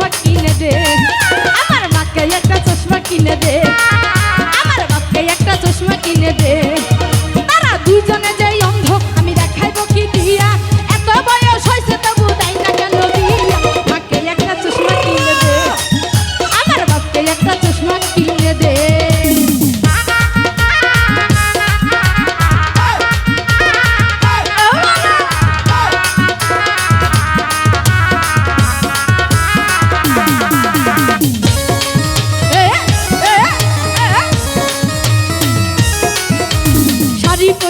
what in a day?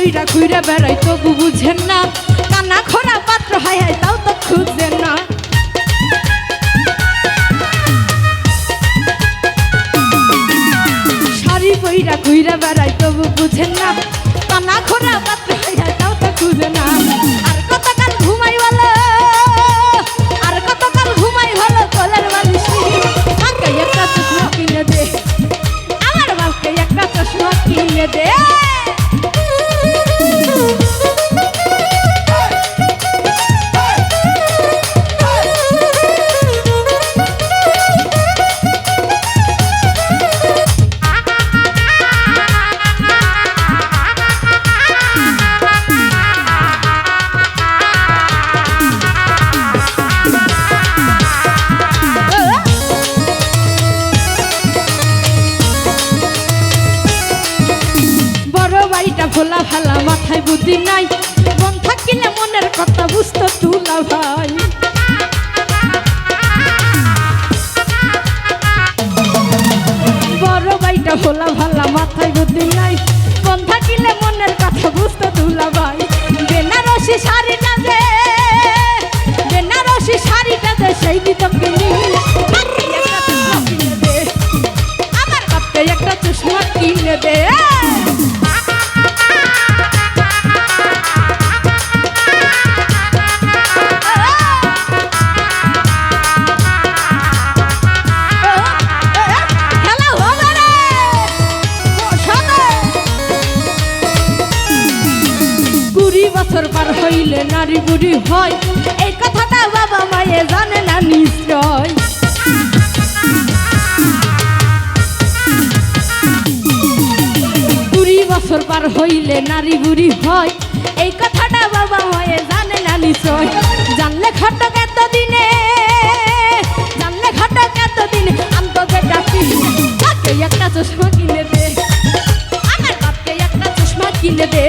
কইরা ঘুরে বেড়াই, তবু বুঝেন না। কানা খরা পাত্র হাই হায়, তাও তো খুঁজেন না। শাড়ি কইরা ঘুরে বেড়াই, তবু বুঝেন না। কানা খরা পাত্র, হায় হায়, তাও তো খুঁজে না। আর কতকাল ঘুমাই ভালো আর কতকাল ঘুমাই ভালো কলের বালিশ। মাকে একটা চশমা কিনে দে, আমার বাপকে একটা চশমা কিনে দে। বুদ্ধি নাই, মন থাকিলে মনের কথা বুঝতো তুলা ভাই। বড় ভাইটা ভোলা ভালা, মাথায় বুদ্ধি নারী বুড়ি হয়। এই কথাটা বাবা মায়ে জানে না নিশ্চয়। কুড়ি বছর পার হইলে নারী বুড়ি হয়। এই কথাটা বাবা মায়ে জানে না নিশ্চয়। জানলে খটক এতদিনে, জানলে খটক এতদিনে আন্তকে ডাকি একটা চশমা কিনে দে। আমার বাপকে একটা চশমা কিনে দে।